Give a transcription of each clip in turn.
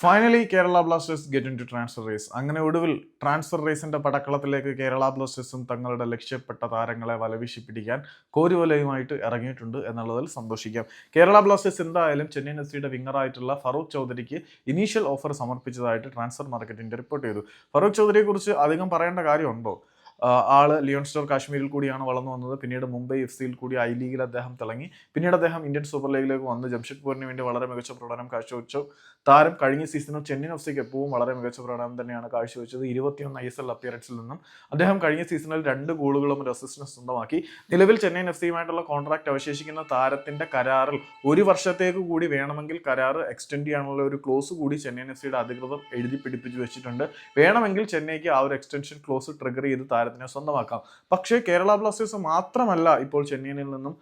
Finally Kerala Blasters get into transfer race അങ്ങനെ ഒടുവിൽ transfer റേസിന്റെ പടക്കളത്തിലേക്ക് Kerala ബ്ലാസ്റ്റേഴ്സും തങ്ങളുടെ ലക്ഷ്യപ്പെട്ട താരങ്ങളെ വലവിശി പിടിക്കാൻ കോരുവലയുമായിട്ട് ഇറങ്ങിയിട്ടുണ്ട് എന്നുള്ളതിൽ സന്തോഷിക്കാം. കേരള ബ്ലാസ്റ്റേഴ്സ് എന്തായാലും ചെന്നൈയിൻ എഫ് വിങ്ങറായിട്ടുള്ള ഫറൂഖ് ചൗധരിക്ക് ഇനീഷ്യൽ ഓഫർ സമർപ്പിച്ചതായിട്ട് ട്രാൻസ്ഫർ മാർക്കറ്റിന്റെ റിപ്പോർട്ട് ചെയ്തു. ഫറൂഖ് ചൗധരിയെ കുറിച്ച് അധികം പറയേണ്ട കാര്യമുണ്ടോ? ആൾ ലിയോൺസ്റ്റോർ കാശ്മീരിൽ കൂടിയാണ് വളർന്നു വന്നത്. പിന്നീട് മുംബൈ എഫ് സിയിൽ കൂടി ഐ ലീഗിൽ അദ്ദേഹം തിളങ്ങി. പിന്നീട് അദ്ദേഹം ഇന്ത്യൻ സൂപ്പർ ലീഗിലേക്ക് വന്ന് ജംഷഡ്പൂരിന് വേണ്ടി വളരെ മികച്ച പ്രകടനം കാഴ്ചവെച്ചു. താരം കഴിഞ്ഞ സീസണിൽ ചെന്നൈ എഫ് സിക്ക് എപ്പോഴും വളരെ മികച്ച പ്രകടനം തന്നെയാണ് കാഴ്ചവെച്ചത്. ഇരുപത്തിയൊന്ന് ഐ എസ് എൽ അപ്പിയറൻസിൽ നിന്നും അദ്ദേഹം കഴിഞ്ഞ സീസണിൽ രണ്ട് ഗോളുകളും ഒരു അസിസ്റ്റൻസ് സ്വന്തമാക്കി. നിലവിൽ ചെന്നൈ എഫ് സിയുമായിട്ടുള്ള കോൺട്രാക്ട് അവശേഷിക്കുന്ന താരത്തിന്റെ കരാറിൽ ഒരു വർഷത്തേക്ക് കൂടി വേണമെങ്കിൽ കരാർ എക്സ്റ്റെൻഡ് ചെയ്യാനുള്ള ഒരു ക്ലോസ് കൂടി ചെന്നൈ എഫ് സിയുടെ അധികൃതർ എഴുതി പിടിപ്പിച്ചു വെച്ചിട്ടുണ്ട്. വേണമെങ്കിൽ ചെന്നൈക്ക് ആ ഒരു എക്സ്റ്റൻഷൻ ക്ലോസ് ട്രിഗർ ചെയ്ത് താരത്തിനെ സ്വന്തമാക്കാം. പക്ഷേ കേരള ബ്ലാസ്റ്റേഴ്സ് മാത്രമല്ല ഇപ്പോൾ ചെന്നൈയിൽ നിന്നും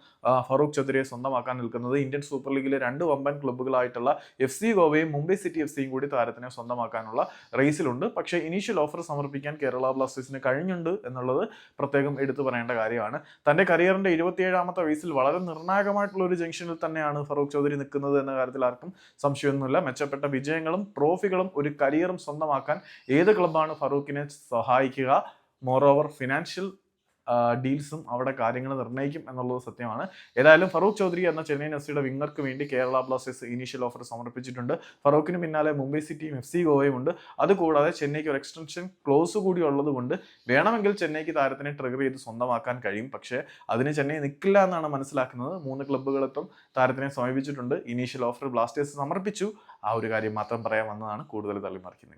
ഫറൂഖ് ചൗധരിയെ സ്വന്തമാക്കാൻ നിൽക്കുന്നത്. ഇന്ത്യൻ സൂപ്പർ ലീഗിലെ രണ്ട് വമ്പൻ ക്ലബ്ബുകളായിട്ടുള്ള എഫ് സി ഗോവയും മുംബൈ സിറ്റി എഫ് സിയും കൂടി താരത്തിനെ സ്വന്തമാക്കാനുള്ള റേസിലുണ്ട്. പക്ഷേ ഇനീഷ്യൽ ഓഫർ സമർപ്പിക്കാൻ കേരള ബ്ലാസ്റ്റേഴ്സിന് കഴിഞ്ഞുണ്ട് എന്നുള്ളത് പ്രത്യേകം എടുത്തു പറയേണ്ട കാര്യമാണ്. തന്റെ കരിയറിന്റെ ഇരുപത്തിയേഴാമത്തെ വയസ്സിൽ വളരെ നിർണായകമായിട്ടുള്ള ഒരു ജംഗ്ഷനിൽ തന്നെയാണ് ഫറൂഖ് ചൗധരി നിൽക്കുന്നത് എന്ന കാര്യത്തിൽ ആർക്കും സംശയമൊന്നുമില്ല. മെച്ചപ്പെട്ട വിജയങ്ങളും ട്രോഫികളും ഒരു കരിയറും സ്വന്തമാക്കാൻ ഏത് ക്ലബ്ബാണ് ഫറൂഖിനെ സഹായിക്കുക? മോറോവർ ഫിനാൻഷ്യൽ ഡീൽസും അവിടെ കാര്യങ്ങൾ നിർണയിക്കും എന്നുള്ളത് സത്യമാണ്. ഏതായാലും ഫറൂഖ് ചൗധരി എന്ന ചെന്നൈയിൻ എഫ് സിയുടെ വിങ്ങർക്ക് വേണ്ടി കേരള ബ്ലാസ്റ്റേഴ്സ് ഇനീഷ്യൽ ഓഫർ സമർപ്പിച്ചിട്ടുണ്ട്. ഫറൂഖിന് പിന്നാലെ മുംബൈ സിറ്റിയും എഫ് സി ഗോവയും ഉണ്ട്. അതുകൂടാതെ ചെന്നൈക്ക് ഒരു എക്സ്റ്റൻഷൻ ക്ലോസ് കൂടി ഉള്ളത് കൊണ്ട് വേണമെങ്കിൽ ചെന്നൈക്ക് താരത്തിനെ ട്രിഗർ ചെയ്ത് സ്വന്തമാക്കാൻ കഴിയും. പക്ഷേ അതിന് ചെന്നൈ നിൽക്കില്ല എന്നാണ് മനസ്സിലാക്കുന്നത്. മൂന്ന് ക്ലബ്ബുകളെത്തും താരത്തിനെ സമീപിച്ചിട്ടുണ്ട്. ഇനീഷ്യൽ ഓഫർ ബ്ലാസ്റ്റേഴ്സ് സമർപ്പിച്ചു. ആ ഒരു കാര്യം മാത്രം പറയാൻ വന്നതാണ്. കൂടുതൽ തള്ളിമറിക്കുന്നില്ല.